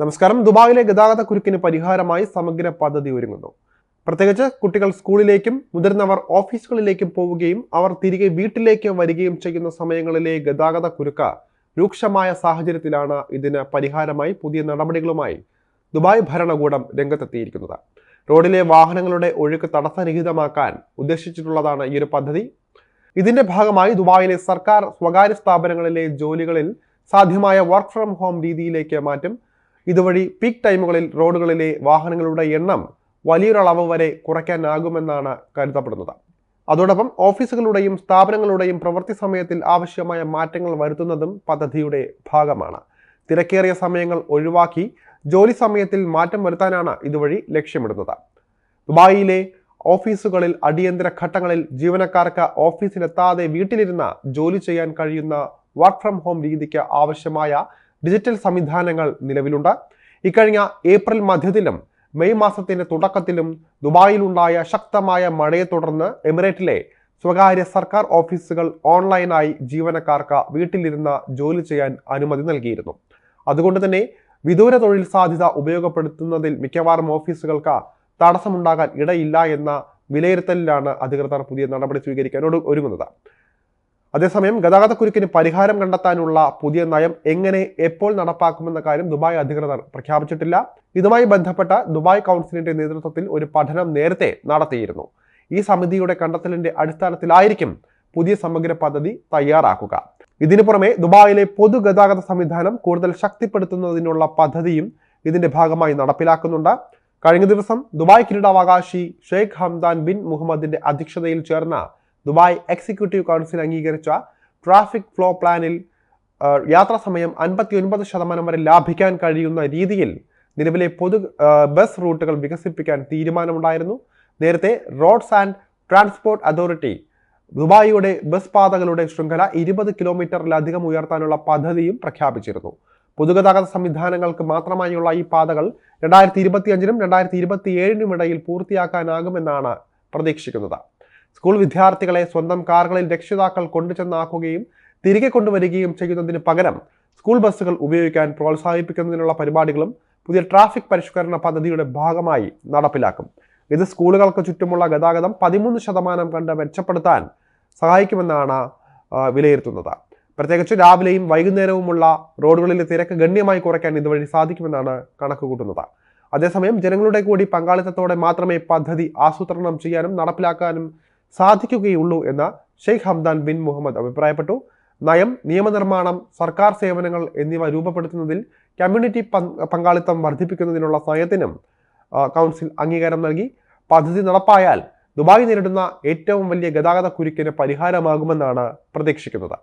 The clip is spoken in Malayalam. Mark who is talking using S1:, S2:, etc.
S1: നമസ്കാരം. ദുബായിലെ ഗതാഗത കുരുക്കിന് പരിഹാരമായി സമഗ്ര പദ്ധതി ഒരുങ്ങുന്നു. പ്രത്യേകിച്ച് കുട്ടികൾ സ്കൂളിലേക്കും മുതിർന്നവർ ഓഫീസുകളിലേക്കും പോവുകയും അവർ തിരികെ വീട്ടിലേക്ക് വരികയും ചെയ്യുന്ന സമയങ്ങളിലെ ഗതാഗത കുരുക്ക രൂക്ഷമായ സാഹചര്യത്തിലാണ് ഇതിന് പരിഹാരമായി പുതിയ നടപടികളുമായി ദുബായ് ഭരണകൂടം രംഗത്തെത്തിയിരിക്കുന്നത്. റോഡിലെ വാഹനങ്ങളുടെ ഒഴുക്ക് തടസ്സരഹിതമാക്കാൻ ഉദ്ദേശിച്ചിട്ടുള്ളതാണ് ഈ ഒരു പദ്ധതി. ഇതിന്റെ ഭാഗമായി ദുബായിലെ സർക്കാർ സ്വകാര്യ സ്ഥാപനങ്ങളിലെ ജോലികളിൽ സാധ്യമായ വർക്ക് ഫ്രം ഹോം രീതിയിലേക്ക് മാറ്റും. ഇതുവഴി പീക്ക് ടൈമുകളിൽ റോഡുകളിലെ വാഹനങ്ങളുടെ എണ്ണം വലിയൊരളവ് വരെ കുറയ്ക്കാനാകുമെന്നാണ് കരുതപ്പെടുന്നത്. അതോടൊപ്പം ഓഫീസുകളുടെയും സ്ഥാപനങ്ങളുടെയും പ്രവൃത്തി സമയത്തിൽ ആവശ്യമായ മാറ്റങ്ങൾ വരുത്തുന്നതും പദ്ധതിയുടെ ഭാഗമാണ്. തിരക്കേറിയ സമയങ്ങൾ ഒഴിവാക്കി ജോലി സമയത്തിൽ മാറ്റം വരുത്താനാണ് ഇതുവഴി ലക്ഷ്യമിടുന്നത്. ദുബായിലെ ഓഫീസുകളിൽ അടിയന്തര ഘട്ടങ്ങളിൽ ജീവനക്കാർക്ക് ഓഫീസിലെത്താതെ വീട്ടിലിരുന്ന് ജോലി ചെയ്യാൻ കഴിയുന്ന വർക്ക് ഫ്രം ഹോം രീതിക്ക് ആവശ്യമായ ഡിജിറ്റൽ സംവിധാനങ്ങൾ നിലവിലുണ്ട്. ഇക്കഴിഞ്ഞ ഏപ്രിൽ മധ്യത്തിലും മെയ് മാസത്തിന്റെ തുടക്കത്തിലും ദുബായിലുണ്ടായ ശക്തമായ മഴയെ തുടർന്ന് എമിറേറ്റിലെ സ്വകാര്യ സർക്കാർ ഓഫീസുകൾ ഓൺലൈനായി ജീവനക്കാർക്ക് വീട്ടിലിരുന്ന് ജോലി ചെയ്യാൻ അനുമതി നൽകിയിരുന്നു. അതുകൊണ്ട് തന്നെ വിദൂര തൊഴിൽ സാധ്യത ഉപയോഗപ്പെടുത്തുന്നതിൽ മിക്കവാറും ഓഫീസുകൾക്ക് തടസ്സമുണ്ടാകാൻ ഇടയില്ല എന്ന വിലയിരുത്തലിലാണ് അധികൃതർ പുതിയ നടപടി സ്വീകരിക്കാൻ ഒരുങ്ങുന്നത്. അതേസമയം ഗതാഗതക്കുരുക്കിന് പരിഹാരം കണ്ടെത്താനുള്ള പുതിയ നയം എങ്ങനെ എപ്പോൾ നടപ്പാക്കുമെന്ന കാര്യം ദുബായ് അധികൃതർ പ്രഖ്യാപിച്ചിട്ടില്ല. ഇതുമായി ബന്ധപ്പെട്ട ദുബായ് കൗൺസിലിന്റെ നേതൃത്വത്തിൽ ഒരു പഠനം നേരത്തെ നടത്തിയിരുന്നു. ഈ സമിതിയുടെ കണ്ടെത്തലിന്റെ അടിസ്ഥാനത്തിലായിരിക്കും പുതിയ സമഗ്ര പദ്ധതി തയ്യാറാക്കുക. ഇതിനു പുറമെ ദുബായിലെ പൊതുഗതാഗത സംവിധാനം കൂടുതൽ ശക്തിപ്പെടുത്തുന്നതിനുള്ള പദ്ധതിയും ഇതിന്റെ ഭാഗമായി നടപ്പിലാക്കുന്നുണ്ട്. കഴിഞ്ഞ ദിവസം ദുബായ് കിരീടാവകാശി ഷെയ്ഖ് ഹംദാൻ ബിൻ മുഹമ്മദിന്റെ അധ്യക്ഷതയിൽ ചേർന്ന ദുബായ് എക്സിക്യൂട്ടീവ് കൗൺസിൽ അംഗീകരിച്ച ട്രാഫിക് ഫ്ലോ പ്ലാനിൽ യാത്രാ സമയം അൻപത്തി ഒൻപത് ശതമാനം വരെ ലാഭിക്കാൻ കഴിയുന്ന രീതിയിൽ നിലവിലെ പൊതു ബസ് റൂട്ടുകൾ വികസിപ്പിക്കാൻ തീരുമാനമുണ്ടായിരുന്നു. നേരത്തെ റോഡ്സ് ആൻഡ് ട്രാൻസ്പോർട്ട് അതോറിറ്റി ദുബായിയുടെ ബസ് പാതകളുടെ ശൃംഖല ഇരുപത് കിലോമീറ്ററിലധികം ഉയർത്താനുള്ള പദ്ധതിയും പ്രഖ്യാപിച്ചിരുന്നു. പൊതുഗതാഗത സംവിധാനങ്ങൾക്ക് മാത്രമായുള്ള ഈ പാതകൾ രണ്ടായിരത്തി ഇരുപത്തിയഞ്ചിനും രണ്ടായിരത്തി ഇരുപത്തി ഏഴിനും ഇടയിൽ പൂർത്തിയാക്കാനാകുമെന്നാണ് പ്രതീക്ഷിക്കുന്നത്. സ്കൂൾ വിദ്യാർത്ഥികളെ സ്വന്തം കാറുകളിൽ രക്ഷിതാക്കൾ കൊണ്ടുചെന്നാക്കുകയും തിരികെ കൊണ്ടുവരികയും ചെയ്യുന്നതിന് പകരം സ്കൂൾ ബസ്സുകൾ ഉപയോഗിക്കാൻ പ്രോത്സാഹിപ്പിക്കുന്നതിനുള്ള പരിപാടികളും പുതിയ ട്രാഫിക് പരിഷ്കരണ പദ്ധതിയുടെ ഭാഗമായി നടപ്പിലാക്കും. ഇത് സ്കൂളുകൾക്ക് ചുറ്റുമുള്ള ഗതാഗതം പതിമൂന്ന് ശതമാനം കണ്ട് മെച്ചപ്പെടുത്താൻ സഹായിക്കുമെന്നാണ് വിലയിരുത്തുന്നത്. പ്രത്യേകിച്ച് രാവിലെയും വൈകുന്നേരവുമുള്ള റോഡുകളിലെ തിരക്ക് ഗണ്യമായി കുറയ്ക്കാൻ ഇതുവഴി സാധിക്കുമെന്നാണ് കണക്ക് കൂട്ടുന്നത് അതേസമയം ജനങ്ങളുടെ കൂടി പങ്കാളിത്തത്തോടെ മാത്രമേ പദ്ധതി ആസൂത്രണം ചെയ്യാനും നടപ്പിലാക്കാനും സാധിക്കുകയുള്ളൂ എന്ന് ഷെയ്ഖ് ഹംദാൻ ബിൻ മുഹമ്മദ് അഭിപ്രായപ്പെട്ടു. നയം നിയമനിർമ്മാണം സർക്കാർ സേവനങ്ങൾ എന്നിവ രൂപപ്പെടുത്തുന്നതിൽ കമ്മ്യൂണിറ്റി പങ്കാളിത്തം വർദ്ധിപ്പിക്കുന്നതിനുള്ള നയത്തിനും കൗൺസിൽ അംഗീകാരം നൽകി. പദ്ധതി നടപ്പായാൽ ദുബായ് നേരിടുന്ന ഏറ്റവും വലിയ ഗതാഗത കുരുക്കിന് പരിഹാരമാകുമെന്നാണ് പ്രതീക്ഷിക്കുന്നത്.